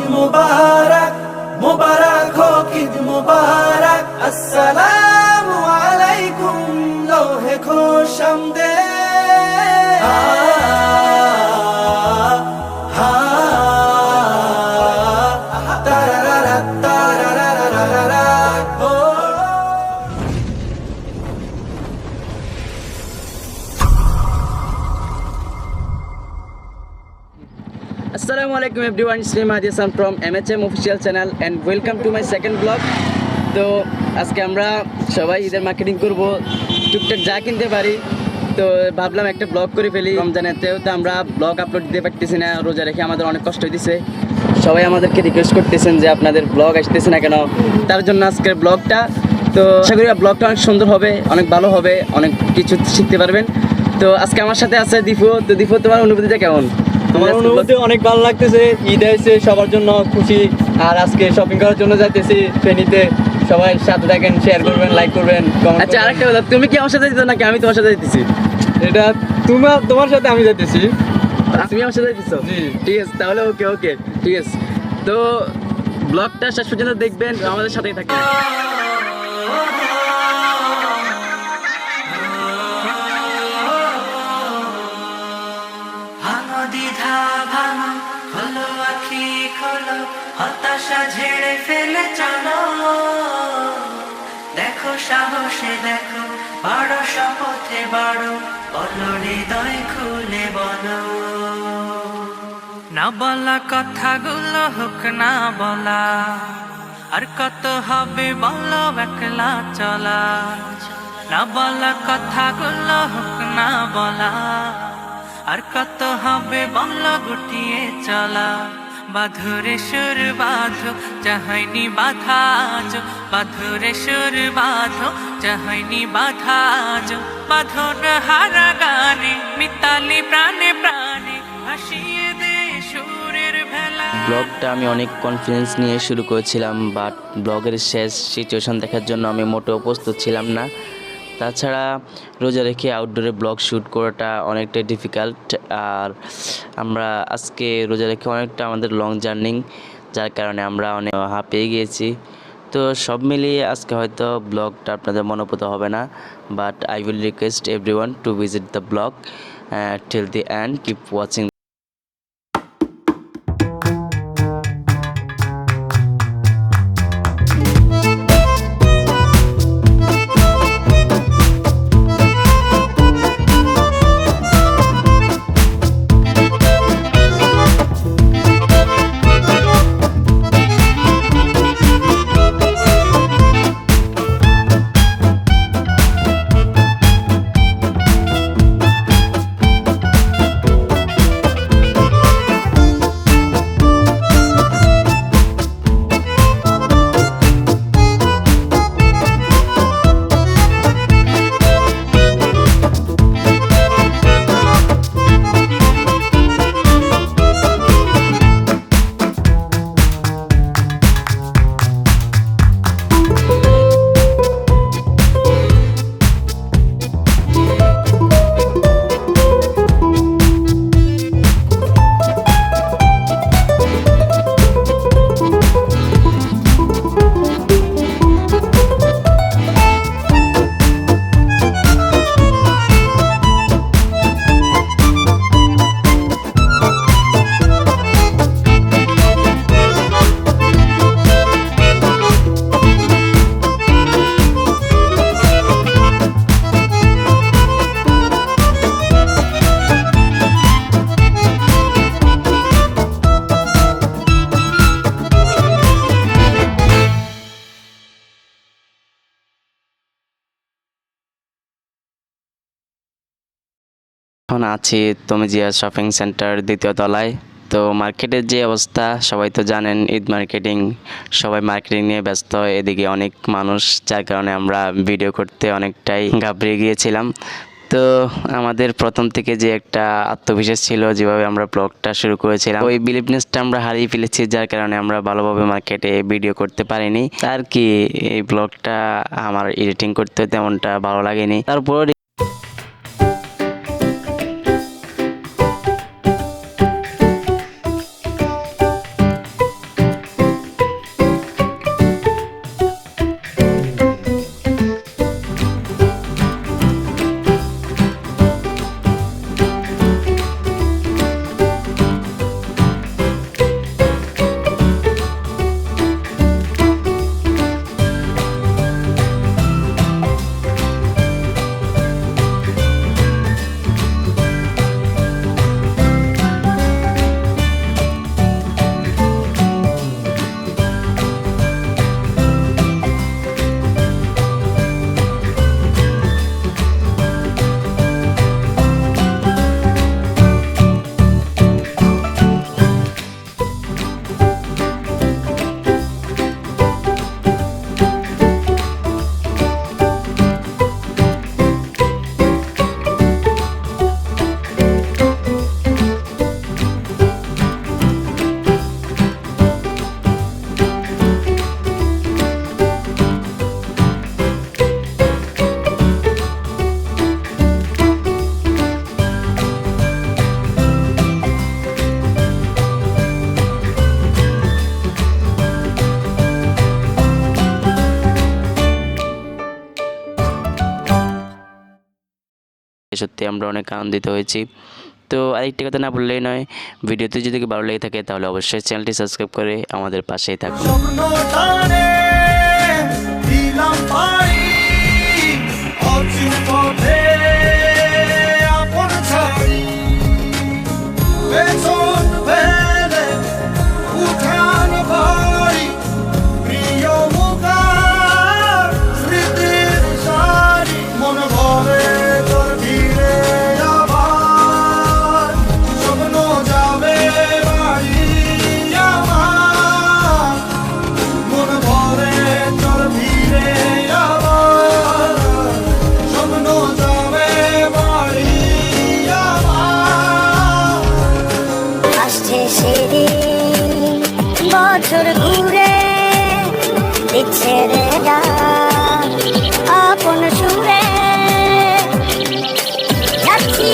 ঈদ মুবারক মুবারক হোক ঈদ মুবারক আসসালামু আলাইকুম লোহে খুশামদে তারারারা Assalamu alaikum everyone, it's me from Hassan from MHM official channel and welcome to my second vlog. তো আজকে আমরা সবাই ঈদের মার্কেটিং করব। টুকটাক যা কিনতে পারি। তো ভাবলাম একটা ব্লগ করে ফেলি রমজানেতেও তো আমরা ব্লগ আপলোড দিতে পারতেছি না। রোজা রেখে আমাদের অনেক কষ্ট হইতেছে। সবাই আমাদেরকে রিকোয়েস্ট করতেছেন যে আপনাদের ব্লগ আসতেছে না কেন? তার জন্য আজকের ব্লগটা তো আশা করি ব্লগটা অনেক সুন্দর হবে অনেক ভালো হবে অনেক কিছু শিখতে পারবেন। তো আজকে আমার সাথে আছে দীপু। তো দীপু তোমার অনুভূতিটা কেমন? তুমি আমার আজকে অনুভূতি অনেক ভালো লাগতেছে ঈদ এসে সবার জন্য খুশি আর আজকে শপিং করার জন্য যাইতেছি ফেনীতে। সবাই সাথে থাকেন শেয়ার করবেন লাইক করবেন আচ্ছা আরেকটা কথা তুমি কি আমার সাথে যেতে নাকি আমি তোমার সাথে যেতেছি এটা তোমার তোমার সাথে আমি যাইতেছি। তুমি আমার সাথে যেতেছো ঠিক আছে তাহলে ওকে ওকে ঠিক আছে। তো ব্লগটা শেষ পর্যন্ত দেখবেন আমাদের সাথেই থাকবেন। হতাশা ঝেড়ে ফেলে চলো। দেখো সাহসে দেখো, বড় শপথে বড়, বলো হৃদয় খুলে বলো। না বলা কথাগুলো হোক, না বলা, আর কত হবে বলো একলা চলা। না বলা কথাগুলো হোক, না বলা, আর কত হবে বল গুটিয়ে চলা। বাধুরে সুর বাঁধো, চাহাইনি বাধা আজ। বাধুরে সুর বাঁধো, চাহাইনি বাধা আজ। হারা গানে, মিতালি প্রাণে প্রাণে ভাসিয়ে দে সুরের ভেলা। ব্লগটা আমি অনেক কনফিডেন্স নিয়ে শুরু করেছিলাম বাট ব্লগের শেষ সিচুয়েশন দেখার জন্য আমি মোটেও প্রস্তুত ছিলাম না। তাছাড়া রোজা রেখে আউটডোরে ব্লগ শ্যুট করাটা অনেকটাই ডিফিকাল্ট আর আমরা আজকে রোজা রেখে অনেকটা আমাদের লং জার্নিং যার কারণে আমরা অনেক হাঁপিয়ে গিয়েছি। তো সব মিলিয়ে আজকে হয়তো ব্লগটা আপনাদের মনোপুত হবে না but I will request every to visit the blog till the end keep watching এখন আছি তুমি জিয়া শপিং সেন্টার দ্বিতীয় তলায়। তো মার্কেটের যে অবস্থা, সবাই তো জানেন ঈদ মার্কেটিং। সবাই মার্কেটিং নিয়ে ব্যস্ত, এদিকে অনেক মানুষ, যার কারণে আমরা ভিডিও করতে অনেকটাই ঘাবড়ে গিয়েছিলাম। তো আমাদের প্রথম থেকে যে একটা আত্মবিশ্বাস ছিল, যেভাবে আমরা ব্লগটা শুরু করেছিলাম, ওই বিলিভনেসটা আমরা হারিয়ে ফেলেছি, যার কারণে আমরা ভালোভাবে মার্কেটে ভিডিও করতে পারিনি। আর কি, এই ব্লগটা আমার এডিটিং করতে তেমনটা ভালো লাগেনি। তারপর সত্যি আমরা অনেক আনন্দিত হয়েছি। তো আরেকটি কথা না বললেই নয় ভিডিওতে যদি ভালো লেগে থাকে তাহলে অবশ্যই চ্যানেলটি সাবস্ক্রাইব করে আমাদের পাশেই থাকুন। দিচ্ছে রে গান আপন সুরে যাচ্ছি